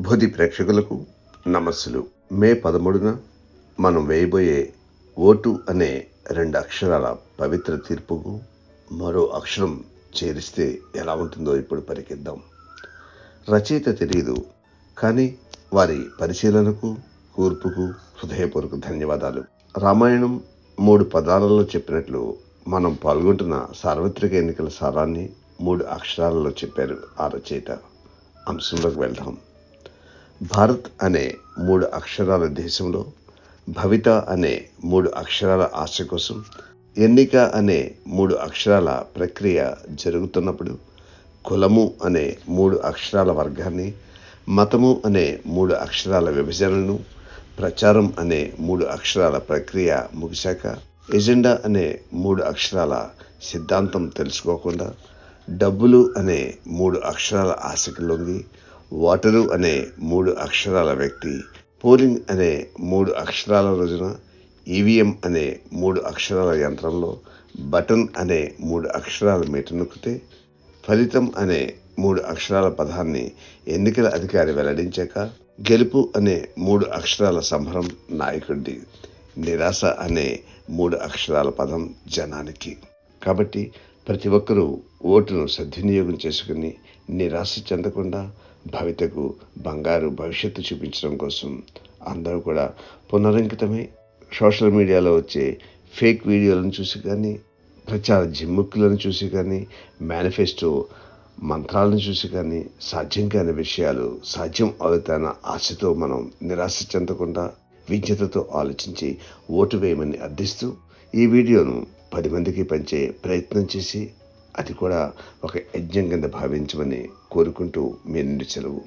బోధి ప్రేక్షకులకు నమస్సులు. మే పదమూడున మనం వేయబోయే ఓటు అనే రెండు అక్షరాల పవిత్ర తీర్పుకు మరో అక్షరం చేరిస్తే ఎలా ఉంటుందో ఇప్పుడు పరికిద్దాం. రచయిత తెలియదు కానీ వారి పరిశీలనకు కూర్పుకు హృదయపూర్వక ధన్యవాదాలు. రామాయణం మూడు పదాలలో చెప్పినట్లు మనం పాల్గొంటున్న సార్వత్రిక ఎన్నికల సారాన్ని మూడు అక్షరాలలో చెప్పారు ఆ రచయిత. అంశంలోకి వెళ్దాం. భారత్ అనే మూడు అక్షరాల దేశంలో భవిత అనే మూడు అక్షరాల ఆశ కోసం ఎన్నిక అనే మూడు అక్షరాల ప్రక్రియ జరుగుతున్నప్పుడు కులము అనే మూడు అక్షరాల వర్గాన్ని మతము అనే మూడు అక్షరాల విభజనను ప్రచారం అనే మూడు అక్షరాల ప్రక్రియ ముగిశాక ఎజెండా అనే మూడు అక్షరాల సిద్ధాంతం తెలుసుకోకుండా డబ్బులు అనే మూడు అక్షరాల ఆశకు లొంగి ఓటరు అనే మూడు అక్షరాల వ్యక్తి పోలింగ్ అనే మూడు అక్షరాల రోజున ఈవీఎం అనే మూడు అక్షరాల యంత్రంలో బటన్ అనే మూడు అక్షరాల మీట నొక్కితే ఫలితం అనే మూడు అక్షరాల పదాన్ని ఎన్నికల అధికారి వెల్లడించాక గెలుపు అనే మూడు అక్షరాల సంబరం నాయకుడిది. నిరాశ అనే మూడు అక్షరాల పదం జనానికి. కాబట్టి ప్రతి ఒక్కరూ ఓటును సద్వినియోగం చేసుకుని నిరాశ చెందకుండా భవితకు బంగారు భవిష్యత్తు చూపించడం కోసం అందరూ కూడా పునరంకితమై సోషల్ మీడియాలో వచ్చే ఫేక్ వీడియోలను చూసి కానీ ప్రచార జిమ్ముక్కులను చూసి కానీ మేనిఫెస్టో మంత్రాలను చూసి కానీ సాధ్యం కాని విషయాలు సాధ్యం అవుతాన ఆశతో మనం నిరాశ చెందకుండా విజ్ఞతతో ఆలోచించి ఓటు వేయమని అర్థిస్తూ ఈ వీడియోను పది మందికి పంచే ప్రయత్నం చేసి అది కూడా ఒక యజ్ఞం కింద భావించమని కోరుకుంటూ మీ నుండి సెలవు.